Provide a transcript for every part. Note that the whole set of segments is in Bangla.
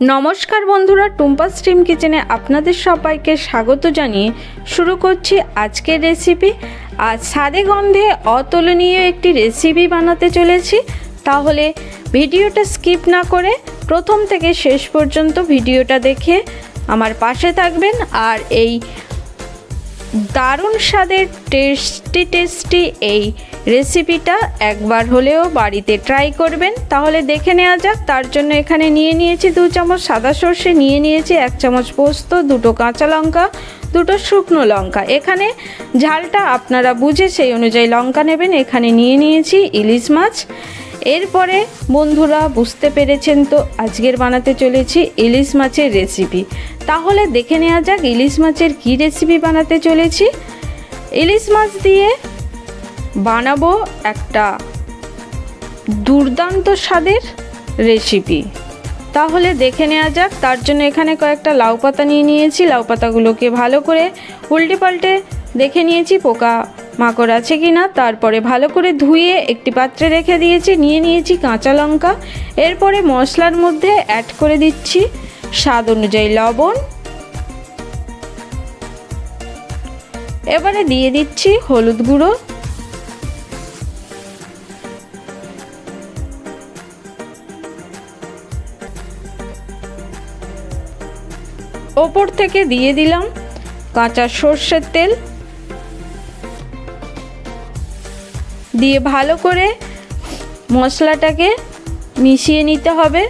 নমস্কার বন্ধুরা, টুম্পা স্ট্রিম কিচেনে আপনাদের সবাইকে স্বাগত জানিয়ে শুরু করছি আজকের রেসিপি আর স্বাদে গন্ধে অতুলনীয় একটি রেসিপি বানাতে চলেছি। তাহলে ভিডিওটা স্কিপ না করে প্রথম থেকে শেষ পর্যন্ত ভিডিওটা দেখে আমার পাশে থাকবেন। আর এই দারুণ স্বাদের টেস্টি টেস্টি এই রেসিপিটা একবার হলেও বাড়িতে ট্রাই করবেন। তাহলে দেখে নেওয়া যাক, তার জন্য এখানে নিয়ে নিয়েছি দু চামচ সাদা সর্ষে, নিয়ে নিয়েছি এক চামচ পোস্ত, দুটো কাঁচা লঙ্কা, দুটো শুকনো লঙ্কা। এখানে ঝালটা আপনারা বুঝে সেই অনুযায়ী লঙ্কা নেবেন। এখানে নিয়ে নিয়েছি ইলিশ মাছ। এরপরে বন্ধুরা, বুঝতে পেরেছেন তো, আজকের বানাতে চলেছি ইলিশ মাছের রেসিপি তাহলে দেখে নেওয়া যাক ইলিশ মাছের কী রেসিপি বানাতে চলেছি। ইলিশ মাছ দিয়ে বানাবো একটা দুর্দান্ত স্বাদের রেসিপি তাহলে দেখে নেওয়া যাক, তার জন্য এখানে কয়েকটা লাউ পাতা নিয়ে নিয়েছি। লাউ পাতাগুলোকে ভালো করে উল্টে পাল্টে দেখে নিয়েছি পোকা মাকড় আছে কি না তারপরে ভালো করে ধুয়ে একটি পাত্রে রেখে দিয়েছি, নিয়ে নিয়েছি কাঁচা লঙ্কা। এরপরে মশলার মধ্যে অ্যাড করে দিচ্ছি স্বাদ অনুযায়ী লবণ। এবারে দিয়ে দিচ্ছি হলুদ গুঁড়ো। ওপর থেকে দিয়ে দিলাম কাঁচা সর্ষের তেল। দিয়ে ভালো করে মশলাটাকে মিশিয়ে নিতে হবে।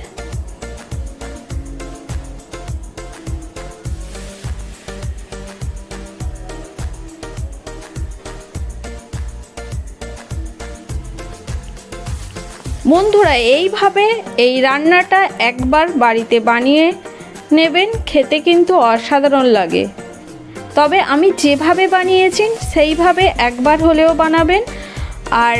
বন্ধুরা, এইভাবে এই রান্নাটা একবার বাড়িতে বানিয়ে নেবেন, খেতে কিন্তু অসাধারণ লাগে। তবে আমি যেভাবে বানিয়েছি, সেইভাবে একবার হলেও বানাবেন। আর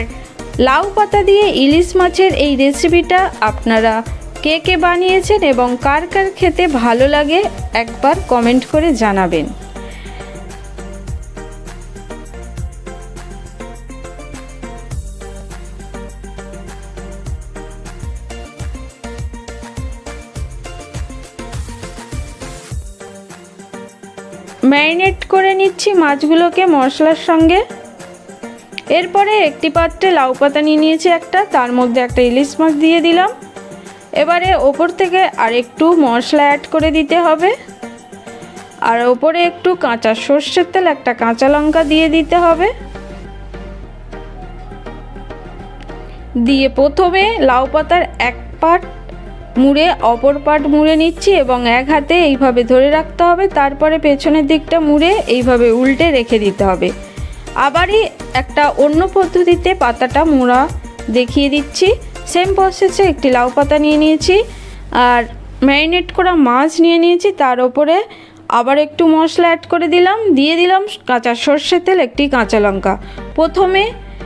লাউ পাতা দিয়ে ইলিশ মাছের এই রেসিপিটা আপনারা কে কে বানিয়েছেন এবং কার কার খেতে ভালো লাগে একবার কমেন্ট করে জানাবেন। ম্যারিনেট করে নিচ্ছি মাছগুলোকে মশলার সঙ্গে। এরপরে একটি পাত্রে লাউ পাতা নিয়ে নিয়েছি একটা, তার মধ্যে একটা ইলিশ মাছ দিয়ে দিলাম। এবারে ওপর থেকে আর একটু মশলা অ্যাড করে দিতে হবে। আর ওপরে একটু কাঁচা সর্ষের তেল, একটা কাঁচা লঙ্কা দিয়ে দিতে হবে। দিয়ে প্রথমে লাউ পাতার এক পাট মুড়ে অপর পাট মুড়ে নিচ্ছি এবং এক হাতে এইভাবে ধরে রাখতে হবে, তারপরে পেছনের দিকটা মুড়ে এইভাবে উল্টে রেখে দিতে হবে। আবারই একটা অন্য পদ্ধতিতে পাতাটা মোড়া দেখিয়ে দিচ্ছি। সেম প্রসেসে একটি লাউ পাতা নিয়ে নিয়েছি আর ম্যারিনেট করা মাছ নিয়ে নিয়েছি, তার ওপরে আবার একটু মশলা অ্যাড করে দিলাম। দিয়ে দিলাম কাঁচা সর্ষের তেল, একটি কাঁচা লঙ্কা। প্রথমে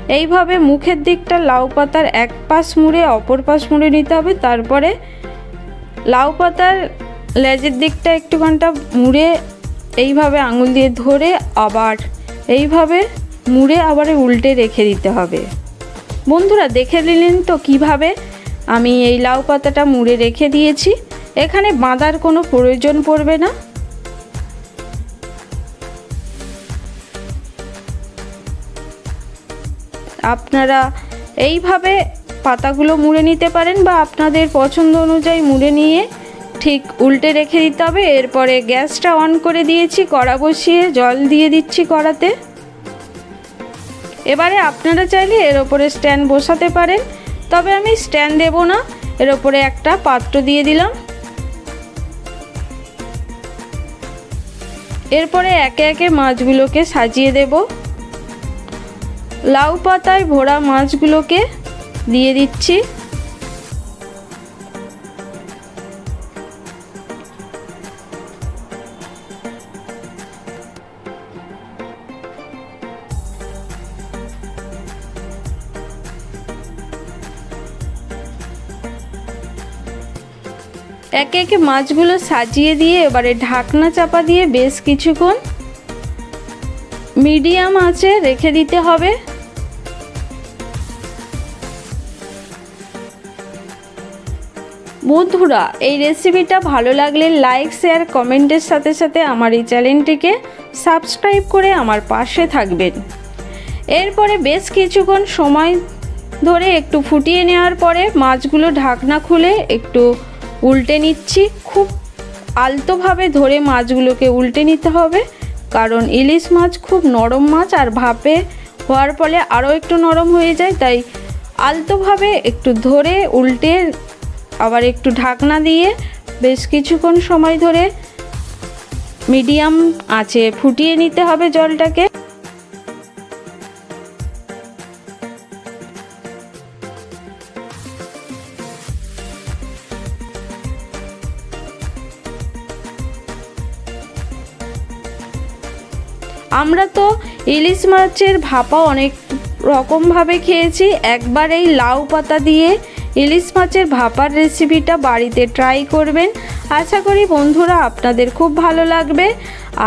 এইভাবে মুখের দিকটা লাউ পাতার এক পাশ মুড়ে, অপর পাশ মুড়ে নিতে হবে। তারপরে লাউ পাতার লেজের দিকটা একটুখানটা মুড়ে এইভাবে আঙুল দিয়ে ধরে আবার এইভাবে মুড়ে আবার উল্টে রেখে দিতে হবে। বন্ধুরা, দেখে নিলেন তো কীভাবে আমি এই লাউ পাতাটা মুড়ে রেখে দিয়েছি। এখানে বাঁধার কোনো প্রয়োজন পড়বে না। আপনারা এইভাবে পাতাগুলো মুড়ে নিতে পারেন বা আপনাদের পছন্দ অনুযায়ী মুড়ে নিয়ে ঠিক উল্টে রেখে দিতে হবে। এরপরে গ্যাসটা অন করে দিয়েছি, কড়া বসিয়ে জল দিয়ে দিচ্ছি কড়াতে। এবারে আপনারা চাইলে এর ওপরে স্ট্যান্ড বসাতে পারেন, তবে আমি স্ট্যান্ড দেব না, এর ওপরে একটা পাত্র দিয়ে দিলাম। এরপরে একে একে মাছগুলোকে সাজিয়ে দেব। লাউ পাতায় ভরা মাছগুলোকে দিয়ে দিচ্ছি। একে একে মাছগুলো সাজিয়ে দিয়ে এবারে ঢাকনা চাপা দিয়ে বেশ কিছুক্ষণ মিডিয়াম আঁচে রেখে দিতে হবে। বন্ধুরা, এই রেসিপিটা ভালো লাগলে লাইক শেয়ার কমেন্টের সাথে সাথে আমার এই চ্যানেলটিকে সাবস্ক্রাইব করে আমার পাশে থাকবেন। এরপরে বেশ কিছুক্ষণ সময় ধরে একটু ফুটিয়ে নেওয়ার পরে মাছগুলো ঢাকনা খুলে একটু উল্টে নিচ্ছি। খুব আলতোভাবে ধরে মাছগুলোকে উল্টে নিতে হবে, কারণ ইলিশ মাছ খুব নরম মাছ আর ভাপে হওয়ার ফলে আরও একটু নরম হয়ে যায়, তাই আলতোভাবে একটু ধরে উল্টে আবার একটু ঢাকনা দিয়ে বেশ কিছুক্ষণ সময় ধরে মিডিয়াম আছে ফুটিয়ে নিতে হবে জলটাকে। আমরা তো ইলিশ মাছের ভাপা অনেক রকমভাবে খেয়েছি। একবার এই লাউ পাতা দিয়ে ইলিশ মাছের ভাপার রেসিপিটা বাড়িতে ট্রাই করবেন। আশা করি বন্ধুরা আপনাদের খুব ভালো লাগবে।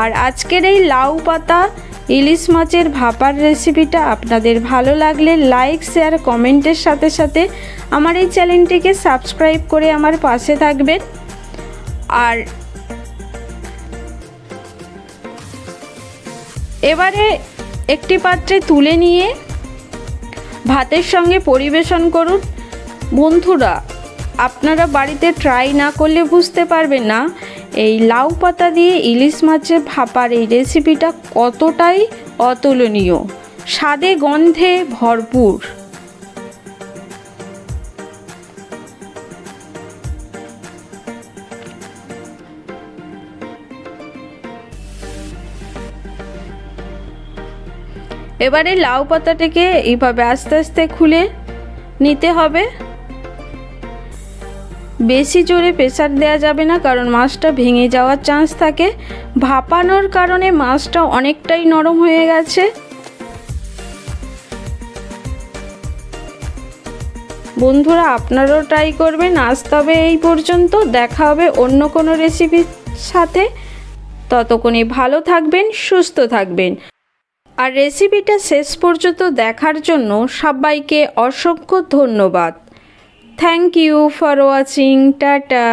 আর আজকের এই লাউ পাতা, ইলিশ মাছের ভাপার রেসিপিটা আপনাদের ভালো লাগলে লাইক, শেয়ার, কমেন্টের সাথে সাথে আমার এই চ্যানেলটিকে সাবস্ক্রাইব করে আমার পাশে থাকবেন। আর এবারে একটি পাত্রে তুলে নিয়ে ভাতের সঙ্গে পরিবেশন করুন। বন্ধুরা, আপনারা বাড়িতে ট্রাই না করলে বুঝতে পারবেন না, এই লাউ পাতা দিয়ে ইলিশ মাছের ভাপার এই রেসিপিটা কতটাই অতুলনীয়। স্বাদে গন্ধে ভরপুর। এবারে লাউ পাতাটাকে এইভাবে আস্তে আস্তে খুলে নিতে হবে। বেশি জোরে প্রেসার দেওয়া যাবে না, কারণ মাছটা ভেঙে যাওয়ার চান্স থাকে। ভাপানোর কারণে মাছটা অনেকটাই নরম হয়ে গেছে। বন্ধুরা, আপনারাও ট্রাই করবেন। আজ তবে এই পর্যন্ত। দেখা হবে অন্য কোনো রেসিপির সাথে। ততক্ষণে ভালো থাকবেন, সুস্থ থাকবেন। আর রেসিপিটা শেষ পর্যন্ত দেখার জন্য সবাইকে অসংখ্য ধন্যবাদ। Thank you for watching tata